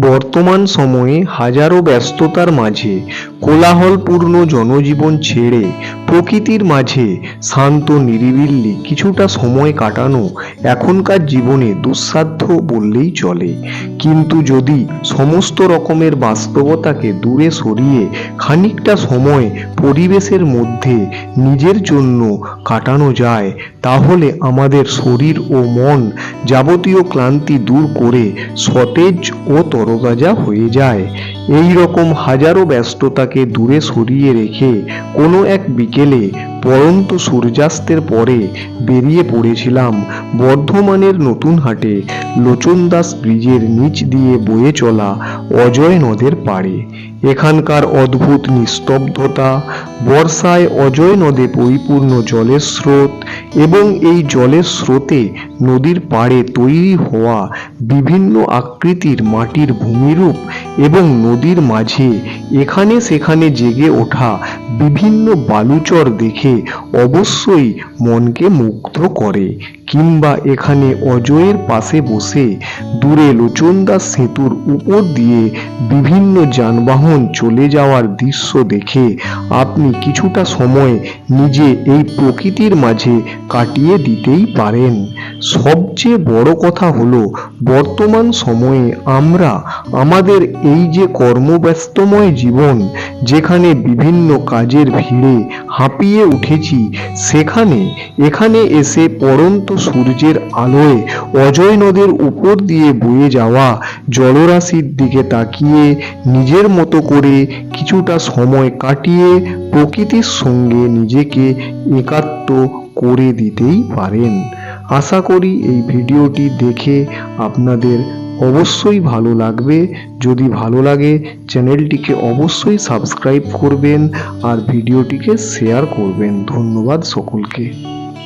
বর্তমান সময়ে হাজারো ব্যস্ততার মাঝে কোলাহলপূর্ণ জনজীবন ছেড়ে প্রকৃতির মাঝে শান্ত নিরিবিল্লি কিছুটা সময় কাটানো এখনকার জীবনে দুঃসাধ্য বললেই চলে। কিন্তু যদি সমস্ত রকমের বাস্তবতাকে দূরে সরিয়ে খানিকটা সময় পরিবেশের মধ্যে নিজের জন্য কাটানো যায়, তাহলে আমাদের শরীর ও মন যাবতীয় ক্লান্তি দূর করে সতেজ ও তরতাজা হয়ে যায়। এই রকম হাজারো ব্যস্ততাকে দূরে সরিয়ে রেখে কোনো এক বিকেলে পরন্ত সূর্যাস্তের পরে বেরিয়ে পড়েছিলাম বর্ধমানের নতুন হাটে লোচনদাস ব্রিজের নিচ দিয়ে বয়ে চলা অজয় নদের পাড়ে। এখানকার অদ্ভুত নিস্তব্ধতা, বর্ষায় অজয় নদে পরিপূর্ণ জলের স্রোত এবং এই জলের স্রোতে নদীর পাড়ে তৈরি হওয়া বিভিন্ন আকৃতির মাটির ভূমিরূপ এবং নদীর মাঝে এখানে সেখানে জেগে ওঠা বিভিন্ন বালুচর দেখে অবশ্যই মনকে মুগ্ধ করে। কিংবা এখানে অজয়ের পাশে বসে দূরে লোচনদাস সেতুর উপর দিয়ে বিভিন্ন যানবাহন চলে যাওয়ার দৃশ্য দেখে আপনি কিছুটা সময় নিজে এই প্রকৃতির মাঝে কাটিয়ে দিতেই পারেন। সবচেয়ে বড় কথা হলো, বর্তমান সময়ে আমরা আমাদের এই যে কর্মব্যস্তময় জীবন, যেখানে বিভিন্ন কাজের ভিড়ে হাঁপিয়ে উঠেছি, সেখানে, এখানে এসে পড়ন্ত সূর্যের আলোয় অজয় নদের উপর দিয়ে বয়ে যাওয়া জলরাশির দিকে তাকিয়ে নিজের মতো করে কিছুটা সময় কাটিয়ে প্রকৃতির সঙ্গে নিজেকে একাত্ম করে দিতেই পারেন। আশা করি এই ভিডিওটি দেখে আপনাদের অবশ্যই ভালো লাগবে। যদি ভালো লাগে, চ্যানেলটিকে অবশ্যই সাবস্ক্রাইব করবেন আর ভিডিওটিকে শেয়ার করবেন। ধন্যবাদ সকলকে।